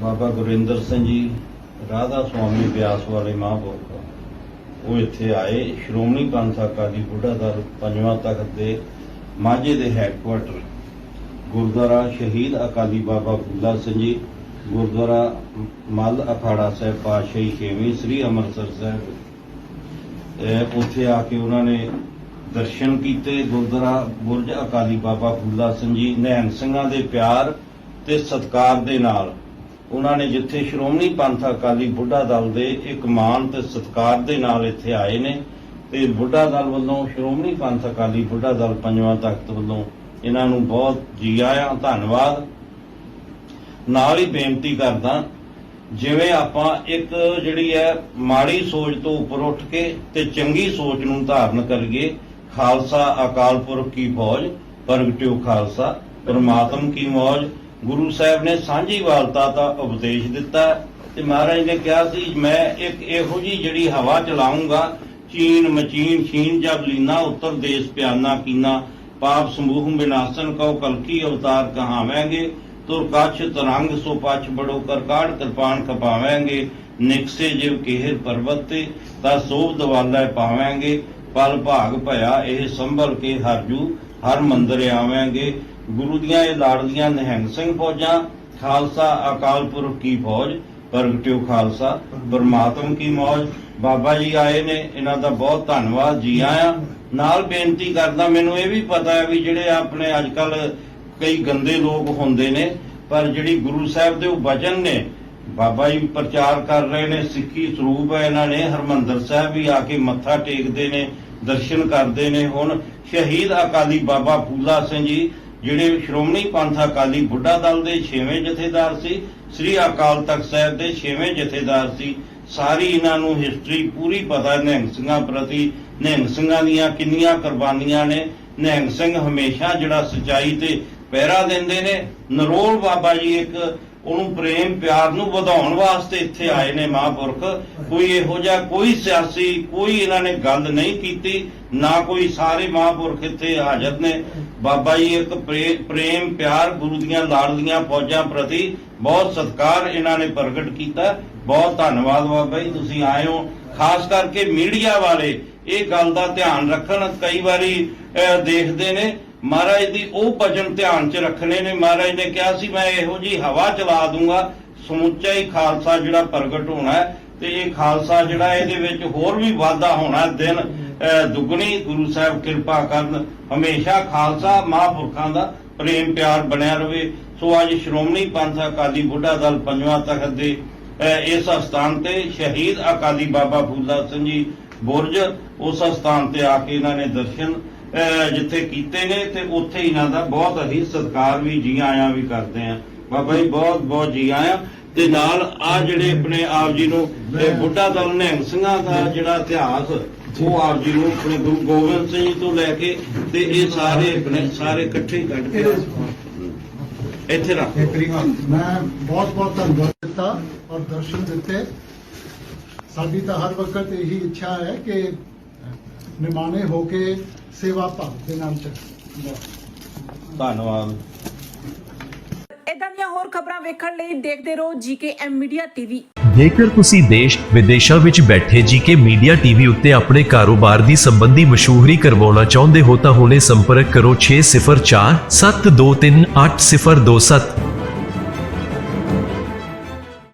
ਬਾਬਾ ਗੁਰਿੰਦਰ ਸਿੰਘ ਜੀ, ਰਾਧਾ ਸੁਆਮੀ ਬਿਆਸ ਵਾਲੇ ਮਹਾਂਪੁਰਖ। ਉਹ ਇੱਥੇ ਆਏ, ਸ਼੍ਰੋਮਣੀ ਪੰਥ ਅਕਾਲੀ ਬੁੱਢਾ ਦਲ ਪੰਜਵਾਂ ਤਖਤ ਦੇ ਮਾਝੇ ਦੇ ਹੈੱਡਕੁਆਟਰ ਗੁਰਦੁਆਰਾ ਸ਼ਹੀਦ ਅਕਾਲੀ ਬਾਬਾ ਫੁੱਲਾ ਸਿੰਘ ਜੀ, ਗੁਰਦੁਆਰਾ ਮੱਲ ਅਖਾੜਾ ਸਾਹਿਬ ਪਾਤਸ਼ਾਹੀ ਛੇਵੀਂ ਸ੍ਰੀ ਅੰਮ੍ਰਿਤਸਰ ਸਾਹਿਬ। ਉੱਥੇ ਆ ਕੇ ਉਹਨਾਂ ਨੇ ਦਰਸ਼ਨ ਕੀਤੇ, ਗੁਰਦੁਆਰਾ ਬੁਰਜ ਅਕਾਲੀ ਬਾਬਾ ਫੁੱਲਾ ਸਿੰਘ ਜੀ ਨਿਹੰਗ ਸਿੰਘਾਂ ਦੇ ਪਿਆਰ ਤੇ ਸਤਿਕਾਰ ਦੇ ਨਾਲ। ਉਹਨਾਂ ਨੇ ਜਿੱਥੇ ਸ਼੍ਰੋਮਣੀ ਪੰਥ ਅਕਾਲੀ ਬੁੱਢਾ ਦਲ ਦੇ ਇੱਕ ਮਾਨ ਤੇ ਸਤਿਕਾਰ ਦੇ ਨਾਲ ਇੱਥੇ ਆਏ ਨੇ ਤੇ ਬੁੱਢਾ ਦਲ ਵੱਲੋਂ ਸ਼੍ਰੋਮਣੀ ਪੰਥ ਅਕਾਲੀ ਬੁੱਢਾ ਦਲ ਪੰਜਵਾਂ ਤਖਤ ਵੱਲੋਂ ਇਹਨਾਂ ਨੂੰ ਬਹੁਤ ਜੀ ਆਇਆਂ, ਧੰਨਵਾਦ। ਨਾਲ ਹੀ ਬੇਨਤੀ ਕਰਦਾ, ਜਿਵੇਂ ਆਪਾਂ ਇੱਕ ਜਿਹੜੀ ਹੈ ਮਾੜੀ ਸੋਚ ਤੋਂ ਉੱਪਰ ਉੱਠ ਕੇ ਤੇ ਚੰਗੀ ਸੋਚ ਨੂੰ ਧਾਰਨ ਕਰੀਏ, ਖਾਲਸਾ ਅਕਾਲ ਪੁਰਖ ਕੀ ਫੌਜ, ਪ੍ਰਗਟਿਓ ਖਾਲਸਾ, ਪਰਮਾਤਮ ਕੀ ਮੌਜ ਗੁਰੂ ਸਾਹਿਬ ਨੇ ਸਾਂਝੀ ਵਾਲਤਾ ਦਾ ਉਪਦੇਸ਼ ਦਿੱਤਾ ਤੇ ਮਹਾਰਾਜ ਨੇ ਕਿਹਾ ਸੀ, ਮੈਂ ਇੱਕ ਇਹੋ ਜੀ ਜਿਹੜੀ ਹਵਾ ਚਲਾਉਂਗਾ, ਚੀਨ ਮਚੀਨ ਛੀਨ ਜਬ ਲੀਨਾ, ਉੱਤਰ ਦੇਸ਼ ਪਿਆਨਾ ਕੀਨਾ, ਪਾਪ ਸਮੂਹ ਵਿਨਾਸ਼ਨ ਕਉ ਕਲਕੀ ਅਵਤਾਰ ਕਹਾਵਾਂਗੇ, ਤੁਰ ਕੱਛ ਤਰੰਗ ਸੋ ਪਛ ਬੜੋ ਕਰਕਾੜ ਕਿਰਪਾਨ ਖਪਾਵਾਂਗੇ, ਨਿਕਸੇ ਜਿਵ ਕਿਹਰ ਪਰਬਤ ਤੇ ਤਾ ਸੋਭ ਦਵਾਲਾ ਪਾਵਾਂਗੇ, ਪਲ ਭਾਗ ਭਇਆ ਇਹ ਸੰਭਲ ਕੇ ਹਰਜੂ ਹਰ ਮੰਦਰ ਆਵਾਂਗੇ। ਗੁਰੂ ਦੀਆਂ ਇਹ ਲਾੜਲੀਆਂ ਨਿਹੰਗ ਸਿੰਘ ਫੌਜਾਂ, ਖਾਲਸਾ ਅਕਾਲ ਪੁਰਖ ਕੀ ਫੌਜ ਪ੍ਰਗਟਿਓ ਖਾਲਸਾ, ਪਰਮਾਤਮ ਕੀ ਮੌਜ। ਬਾਬਾ ਜੀ ਆਏ ਨੇ, ਇਹਨਾਂ ਦਾ ਬਹੁਤ ਧੰਨਵਾਦ, ਜੀ ਆਇਆਂ। ਨਾਲ ਬੇਨਤੀ ਕਰਦਾ, ਮੈਨੂੰ ਇਹ ਵੀ ਪਤਾ ਹੈ ਵੀ ਜਿਹੜੇ ਆਪਣੇ ਅੱਜ ਕੱਲ ਕਈ ਗੰਦੇ ਲੋਕ ਹੁੰਦੇ ਨੇ, ਪਰ ਜਿਹੜੀ ਗੁਰੂ ਸਾਹਿਬ ਦੇ ਉਹ ਵਚਨ ਨੇ ਬਾਬਾ ਜੀ ਪ੍ਰਚਾਰ ਕਰ ਰਹੇ ਨੇ, ਸਿੱਖੀ ਸਰੂਪ ਹੈ ਇਹਨਾਂ ਨੇ, ਹਰਮੰਦਰ ਸਾਹਿਬ ਵੀ ਆ ਕੇ ਮੱਥਾ ਟੇਕਦੇ ਨੇ, ਦਰਸ਼ਨ ਕਰਦੇ ਨੇ ਹੁਣ। ਸ਼ਹੀਦ ਅਕਾਲੀ ਬਾਬਾ ਫੂਲਾ ਸਿੰਘ ਜੀ, ਜਿਹੜੇ ਸ਼੍ਰੋਮਣੀ ਪੰਥ ਅਕਾਲੀ ਬੁੱਢਾ ਦਲ ਦੇ 6ਵੇਂ ਜਥੇਦਾਰ ਸੀ, ਸ੍ਰੀ ਅਕਾਲ ਤਖਤ ਸਾਹਿਬ ਦੇ 6ਵੇਂ ਜਥੇਦਾਰ ਸੀ। ਸਾਰੀ ਇਹਨਾਂ ਨੂੰ ਹਿਸਟਰੀ ਪੂਰੀ ਪਤਾ ਹੈ ਨਿਹੰਗ ਸਿੰਘਾਂ ਪ੍ਰਤੀ, ਨਿਹੰਗ ਸਿੰਘਾਂ ਦੀਆਂ ਕਿੰਨੀਆਂ ਕੁਰਬਾਨੀਆਂ ਨੇ। ਨਿਹੰਗ ਸਿੰਘ ਹਮੇਸ਼ਾ ਜਿਹੜਾ ਸਚਾਈ ਤੇ ਪਹਿਰਾ ਦਿੰਦੇ ਨੇ। ਨਰੋਲ ਬਾਬਾ ਜੀ ਇੱਕ ਉਹਨੂੰ ਪ੍ਰੇਮ ਪਿਆਰ ਨੂੰ ਵਧਾਉਣ ਵਾਸਤੇ ਇੱਥੇ ਆਏ ਨੇ ਮਹਾਂਪੁਰਖ। ਕੋਈ ਇਹੋ ਜਿਹਾ ਕੋਈ ਸਿਆਸੀ, ਕੋਈ ਇਹਨਾਂ ਨੇ ਗੱਲ ਨਹੀਂ ਕੀਤੀ, ਨਾ ਕੋਈ ਸਾਰੇ ਮਹਾਂਪੁਰਖ ਇੱਥੇ ਹਾਜ਼ਰ ਨੇ। ਬਾਬਾ ਜੀ ਇੱਕ ਪ੍ਰੇ- ਪ੍ਰੇਮ, ਪਿਆਰ, ਗੁਰੂ ਦੀਆਂ ਲਾਡਲੀਆਂ ਫੌਜਾਂ ਪ੍ਰਤੀ ਬਹੁਤ ਸਤਿਕਾਰ ਇਹਨਾਂ ਨੇ ਪ੍ਰਗਟ ਕੀਤਾ। ਬਹੁਤ ਧੰਨਵਾਦ ਬਾਬਾ ਜੀ, ਤੁਸੀਂ ਆਏ ਹੋ। ਖਾਸ ਕਰਕੇ ਮੀਡੀਆ ਵਾਲੇ, ਇਹ ਗੱਲ ਦਾ ਧਿਆਨ ਰੱਖਣ। ਕਈ ਵਾਰੀ ਦੇਖਦੇ ਨੇ ਮਹਾਰਾਜ ਦੀ ਉਹ ਭਜਨ ਧਿਆਨ 'ਚ ਰੱਖਣੇ ਨੇ। ਮਹਾਰਾਜ ਨੇ ਕਿਹਾ ਸੀ, ਮੈਂ ਇਹੋ ਜੀ ਹਵਾ ਚਲਾ ਦੂੰਗਾ, ਸਮੁੱਚਾ ਹੀ ਖਾਲਸਾ ਜਿਹੜਾ ਪ੍ਰਗਟ ਹੋਣਾ ਤੇ ਇਹ ਖਾਲਸਾ ਜਿਹੜਾ ਇਹਦੇ ਵਿੱਚ ਹੋਰ ਵੀ ਵਾਧਾ ਹੋਣਾ ਦਿਨ ਦੁੱਗਣੀ ਗੁਰੂ ਸਾਹਿਬ ਕਿਰਪਾ ਕਰਨ, ਹਮੇਸ਼ਾ ਖਾਲਸਾ ਮਹਾਂਪੁਰਖਾਂ ਦਾ ਪ੍ਰੇਮ ਪਿਆਰ ਬਣਿਆ ਰਵੇ। ਸੋ ਅੱਜ ਸ਼੍ਰੋਮਣੀ ਪੰਥ ਅਕਾਲੀ ਬੁੱਢਾ ਦਲ ਪੰਜਵਾਂ ਤਖਤ ਦੇ ਇਸ ਸਥਾਨ ਤੇ ਸ਼ਹੀਦ ਅਕਾਲੀ ਬਾਬਾ ਫੂਲਾ ਸਿੰਘ ਜੀ ਬੁਰਜ, ਉਸ ਸਥਾਨ ਤੇ ਆ ਕੇ ਇਹਨਾਂ ਨੇ ਦਰਸ਼ਨ ਜਿੱਥੇ ਕੀਤੇ ਨੇ ਤੇ ਉੱਥੇ ਇਹਨਾਂ ਦਾ ਬਹੁਤ ਅਸੀਂ ਸਤਿਕਾਰ ਵੀ ਜੀ ਆਇਆਂ ਵੀ ਕਰਦੇ ਆਂ। ਬਾਬਾ ਜੀ ਬਹੁਤ ਬਹੁਤ ਜੀ ਆਇਆਂ ਤੇ ਨਾਲ ਆ ਜਿਹੜੇ ਆਪਣੇ ਆਪ ਜੀ ਨੂੰ ਇਹ ਬੁੱਢਾ ਦਲ ਨਿਹੰਗ ਸਿੰਘਾਂ ਦਾ ਜਿਹੜਾ ਇਤਿਹਾਸ ਉਹ ਆਪ ਜੀ ਨੂੰ ਆਪਣੇ ਗੁਰੂ ਗੋਬਿੰਦ ਸਿੰਘ ਜੀ ਤੋਂ ਲੈ ਕੇ ਤੇ ਇਹ ਸਾਰੇ ਆਪਣੇ ਸਾਰੇ ਇਕੱਠੇ ਹੀ ਕੱਢ ਕੇ ਇੱਥੇ ਰੱਖ। ਮੈਂ ਬਹੁਤ ਬਹੁਤ ਧੰਨਵਾਦ ਦਿੱਤਾ ਔਰ ਦਰਸ਼ਨ ਦਿੱਤੇ। ਸਾਡੀ ਤਾਂ ਹਰ ਵਕਤ ਇਹੀ ਇੱਛਾ ਹੈ ਕਿ ਨਿਮਾਣੇ ਹੋ ਕੇ ਸੇਵਾ ਭਾਵ ਦੇ ਨਾਲ ਚੱਲੀਏ ਧੰਨਵਾਦ। ਇਦਾਂ ਦੀਆਂ ਹੋਰ ਖਬਰਾਂ ਵੇਖਣ ਲਈ ਦੇਖਦੇ ਰਹੋ ਜੀਕੇਐਮ ਮੀਡੀਆ ਟੀਵੀ। ਜੇਕਰ ਤੁਸੀਂ ਦੇਸ਼ ਵਿਦੇਸ਼ਾਂ ਵਿੱਚ ਬੈਠੇ ਜੀਕੇ ਮੀਡੀਆ ਟੀਵੀ ਉੱਤੇ ਆਪਣੇ ਕਾਰੋਬਾਰ ਦੀ ਸੰਬੰਧੀ ਮਸ਼ਹੂਰੀ ਕਰਵਾਉਣਾ ਚਾਹੁੰਦੇ ਹੋ ਤਾਂ ਹੁਣੇ ਸੰਪਰਕ ਕਰੋ 604 723 8027